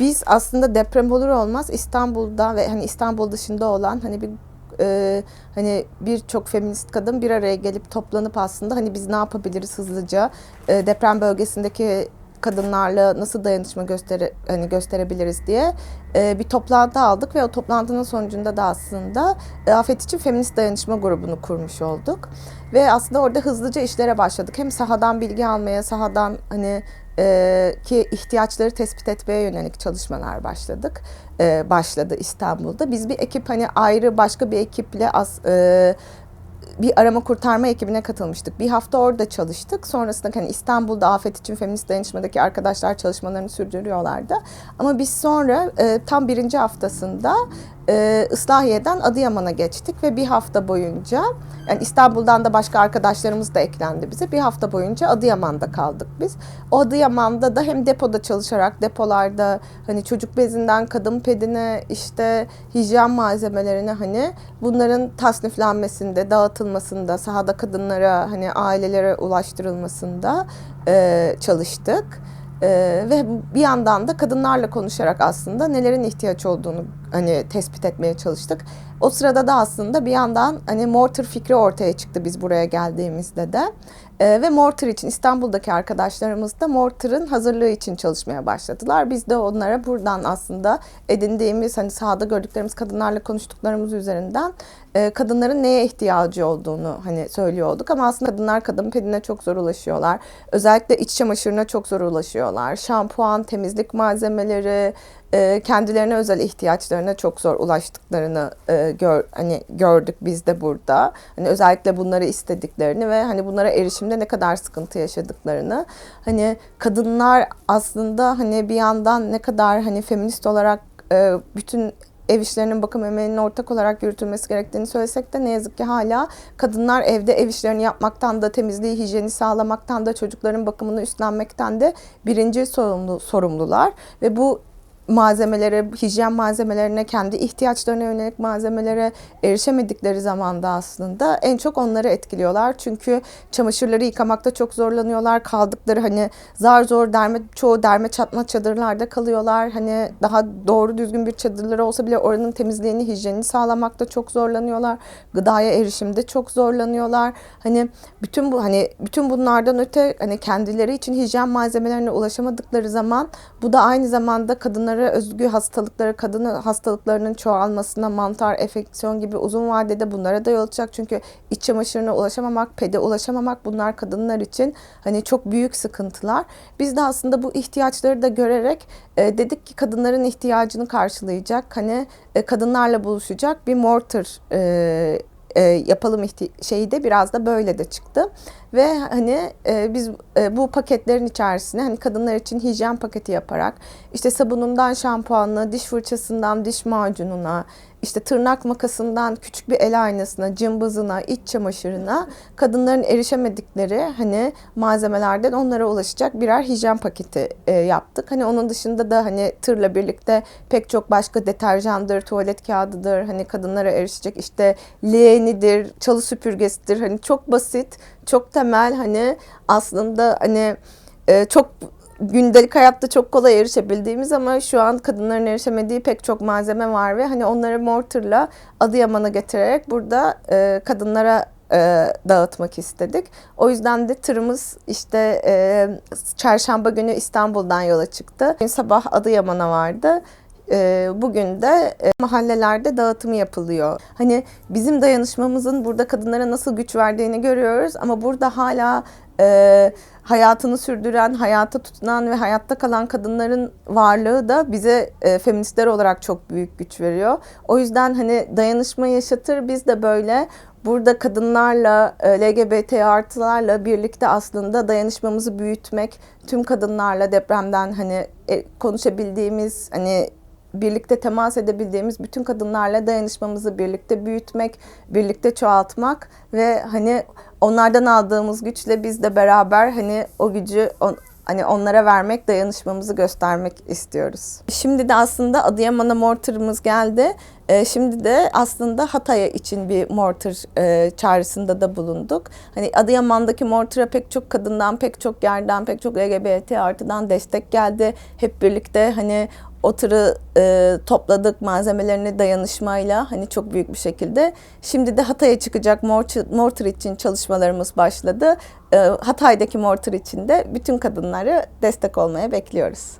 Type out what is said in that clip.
Biz aslında deprem olur olmaz İstanbul'da ve hani İstanbul dışında olan hani bir e, hani birçok feminist kadın bir araya gelip toplanıp aslında hani biz ne yapabiliriz hızlıca e, deprem bölgesindeki kadınlarla nasıl dayanışma göstere hani gösterebiliriz diye e, bir toplantı aldık ve o toplantının sonucunda da aslında e, Afet için feminist dayanışma grubunu kurmuş olduk ve aslında orada hızlıca işlere başladık. Hem sahadan bilgi almaya, sahadan hani e, ki ihtiyaçları tespit etmeye yönelik çalışmalar başladık. E, başladı İstanbul'da. Biz bir ekip hani ayrı başka bir ekiple as, e, bir arama kurtarma ekibine katılmıştık. Bir hafta orada çalıştık. Sonrasında hani İstanbul'da afet için feminist dayanışmadaki arkadaşlar çalışmalarını sürdürüyorlardı. Ama biz sonra e, tam birinci haftasında e, Islahiye'den Adıyaman'a geçtik ve bir hafta boyunca yani İstanbul'dan da başka arkadaşlarımız da eklendi bize. Bir hafta boyunca Adıyaman'da kaldık biz. O Adıyaman'da da hem depoda çalışarak depolarda hani çocuk bezinden kadın pedine işte hijyen malzemelerine hani bunların tasniflenmesinde, dağıtılmasında, sahada kadınlara hani ailelere ulaştırılmasında e, çalıştık. Ee, ve bir yandan da kadınlarla konuşarak aslında nelerin ihtiyaç olduğunu hani tespit etmeye çalıştık. O sırada da aslında bir yandan hani mortar fikri ortaya çıktı biz buraya geldiğimizde de. Ee, ve mortar için İstanbul'daki arkadaşlarımız da mortarın hazırlığı için çalışmaya başladılar. Biz de onlara buradan aslında edindiğimiz hani sahada gördüklerimiz kadınlarla konuştuklarımız üzerinden e, kadınların neye ihtiyacı olduğunu hani söylüyorduk ama aslında kadınlar kadın pedine çok zor ulaşıyorlar. Özellikle iç çamaşırına çok zor ulaşıyorlar. Şampuan, temizlik malzemeleri, e, kendilerine özel ihtiyaçlarına çok zor ulaştıklarını e, gör hani gördük biz de burada. Hani özellikle bunları istediklerini ve hani bunlara erişimde ne kadar sıkıntı yaşadıklarını. Hani kadınlar aslında hani bir yandan ne kadar hani feminist olarak e, bütün ev işlerinin bakım emeğinin ortak olarak yürütülmesi gerektiğini söylesek de ne yazık ki hala kadınlar evde ev işlerini yapmaktan da temizliği, hijyeni sağlamaktan da çocukların bakımını üstlenmekten de birinci sorumlu, sorumlular ve bu malzemelere, hijyen malzemelerine, kendi ihtiyaçlarına yönelik malzemelere erişemedikleri zamanda aslında en çok onları etkiliyorlar. Çünkü çamaşırları yıkamakta çok zorlanıyorlar. Kaldıkları hani zar zor derme, çoğu derme çatma çadırlarda kalıyorlar. Hani daha doğru düzgün bir çadırları olsa bile oranın temizliğini, hijyenini sağlamakta çok zorlanıyorlar. Gıdaya erişimde çok zorlanıyorlar. Hani bütün bu hani bütün bunlardan öte hani kendileri için hijyen malzemelerine ulaşamadıkları zaman bu da aynı zamanda kadınlara özgü hastalıkları, kadın hastalıklarının çoğalmasına, mantar, enfeksiyon gibi uzun vadede bunlara da yol açacak. Çünkü iç çamaşırına ulaşamamak, pede ulaşamamak bunlar kadınlar için hani çok büyük sıkıntılar. Biz de aslında bu ihtiyaçları da görerek e, dedik ki kadınların ihtiyacını karşılayacak, hani e, kadınlarla buluşacak bir mortar e, e, yapalım şeyi de biraz da böyle de çıktı. Ve hani e, biz e, bu paketlerin içerisine hani kadınlar için hijyen paketi yaparak işte sabunundan şampuanına, diş fırçasından diş macununa, işte tırnak makasından küçük bir el aynasına, cımbızına, iç çamaşırına kadınların erişemedikleri hani malzemelerden onlara ulaşacak birer hijyen paketi e, yaptık. Hani onun dışında da hani tırla birlikte pek çok başka deterjandır, tuvalet kağıdıdır, hani kadınlara erişecek işte leğenidir, çalı süpürgesidir. Hani çok basit, çok temel hani aslında hani e, çok gündelik hayatta çok kolay erişebildiğimiz ama şu an kadınların erişemediği pek çok malzeme var ve hani onları mortarla Adıyaman'a getirerek burada e, kadınlara e, dağıtmak istedik. O yüzden de tırımız işte e, çarşamba günü İstanbul'dan yola çıktı. Sabah Adıyaman'a vardı. E, bugün de e, mahallelerde dağıtımı yapılıyor. Hani bizim dayanışmamızın burada kadınlara nasıl güç verdiğini görüyoruz ama burada hala e, hayatını sürdüren, hayata tutunan ve hayatta kalan kadınların varlığı da bize e, feministler olarak çok büyük güç veriyor. O yüzden hani dayanışma yaşatır biz de böyle burada kadınlarla, LGBT artılarla birlikte aslında dayanışmamızı büyütmek, tüm kadınlarla depremden hani konuşabildiğimiz hani birlikte temas edebildiğimiz bütün kadınlarla dayanışmamızı birlikte büyütmek, birlikte çoğaltmak ve hani onlardan aldığımız güçle biz de beraber hani o gücü on, hani onlara vermek, dayanışmamızı göstermek istiyoruz. Şimdi de aslında Adıyaman'a mortarımız geldi. Ee, şimdi de aslında Hatay'a için bir mortar e, çağrısında da bulunduk. Hani Adıyaman'daki mortara pek çok kadından, pek çok yerden, pek çok LGBT artıdan destek geldi. Hep birlikte hani o tırı e, topladık malzemelerini dayanışmayla hani çok büyük bir şekilde. Şimdi de Hatay'a çıkacak mortar, mortar için çalışmalarımız başladı. E, Hatay'daki mortar için de bütün kadınları destek olmaya bekliyoruz.